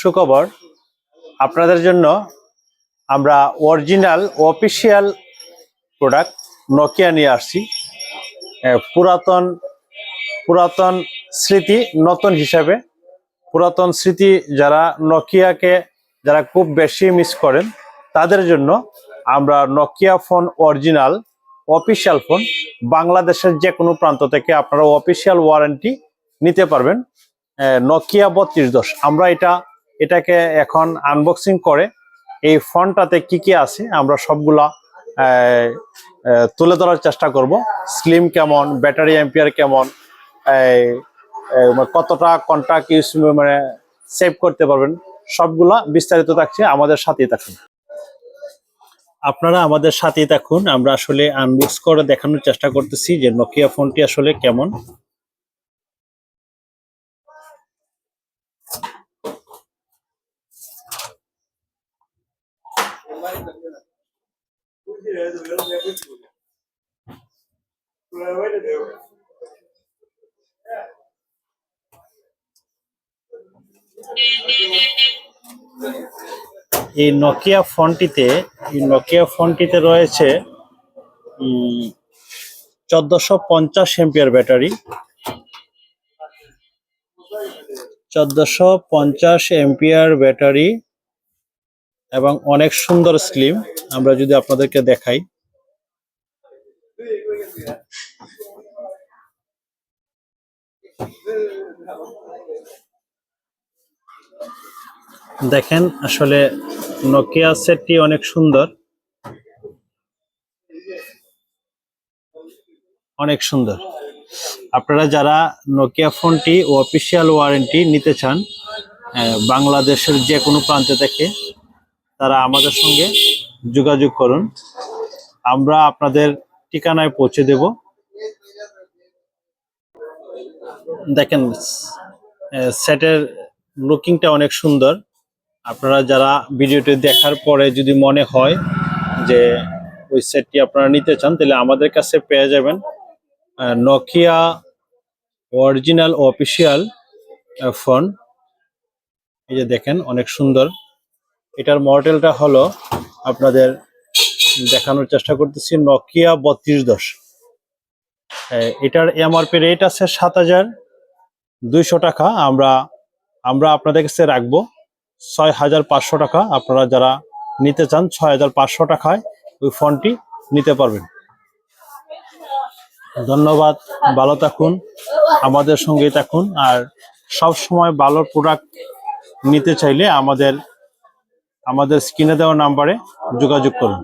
সুখবর। আপনাদের জন্য আমরা অরিজিনাল অফিসিয়াল প্রোডাক্ট নকিয়া নিয়ে আসছি। পুরাতন পুরাতন স্মৃতি নতুন হিসাবে। পুরাতন স্মৃতি যারা নকিয়াকে যারা খুব বেশি মিস করেন, তাদের জন্য আমরা Nokia phone original official phone বাংলাদেশের যে কোনো প্রান্ত থেকে আপনারা অফিসিয়াল ওয়ারেন্টি নিতে পারবেন। নকিয়া বত্রিশ দশ। আমরা এটা এটাকে এখন আনবক্সিং করে। এই ফোনটাতে কি কি আছে আমরা সবগুলা তুলে ধরার চেষ্টা করব। স্লিম কেমন ব্যাটারি এম্পিয়ার কেমন মানে কতটা কন্ট্যাক্ট ইউজ মানে সেভ করতে পারবেন, সবগুলা বিস্তারিত থাকছে আমাদের সাথেই থাকুন। আপনারা আমাদের সাথেই থাকুন। আমরা আসলে আনবক্স করে দেখানোর চেষ্টা করতেছি যে নোকিয়া ফোনটি আসলে কেমন। এই নোকিয়া ফোনটিতে, এই নোকিয়া ফোনটিতে রয়েছে চোদ্দশো পঞ্চাশ এমপিয়ার ব্যাটারি। চোদ্দশো পঞ্চাশ এমপিয়ার ব্যাটারি। এবং অনেক সুন্দর স্লিম। আমরা যদি আপনাদেরকে দেখাই। দেখেন, আসলে নোকিয়া সেটটি অনেক সুন্দর। অনেক সুন্দর। আপনারা যারা নোকিয়া ফোনটি অফিসিয়াল ওয়ারেন্টি নিতে চান বাংলাদেশের যে কোনো প্রান্ত থেকে তারা আমাদের সঙ্গে যোগাযোগ করুন। আমরা আপনাদের ঠিকানায় পৌঁছে দেব। দেখেন সেটের লুকিংটা অনেক সুন্দর। আপনারা যারা ভিডিওটি দেখার পরে যদি মনে হয় যে ওই সেটটি আপনারা নিতে চান, তাহলে আমাদের কাছে পেয়ে যাবেন নকিয়া অরিজিনাল অফিসিয়াল ফোন। এই যে দেখেন, অনেক সুন্দর। এটার মডেলটা হলো আপনাদের দেখানোর চেষ্টা করতেছি নকিয়া বত্রিশ দশ। এটার এমআরপি রেট আছে সাত হাজার দুইশো টাকা। আমরা আমরা আপনাদের কাছে রাখব ছয় হাজার পাঁচশো টাকা। আপনারা যারা নিতে চান ছয় হাজার পাঁচশো টাকায় ওই ফোনটি নিতে পারবেন। ধন্যবাদ, ভালো থাকুন, আমাদের সঙ্গেই থাকুন। আর সব সময় ভালো প্রোডাক্ট নিতে চাইলে আমাদের আমাদের স্ক্রিনে দেওয়া নাম্বারে যোগাযোগ করুন।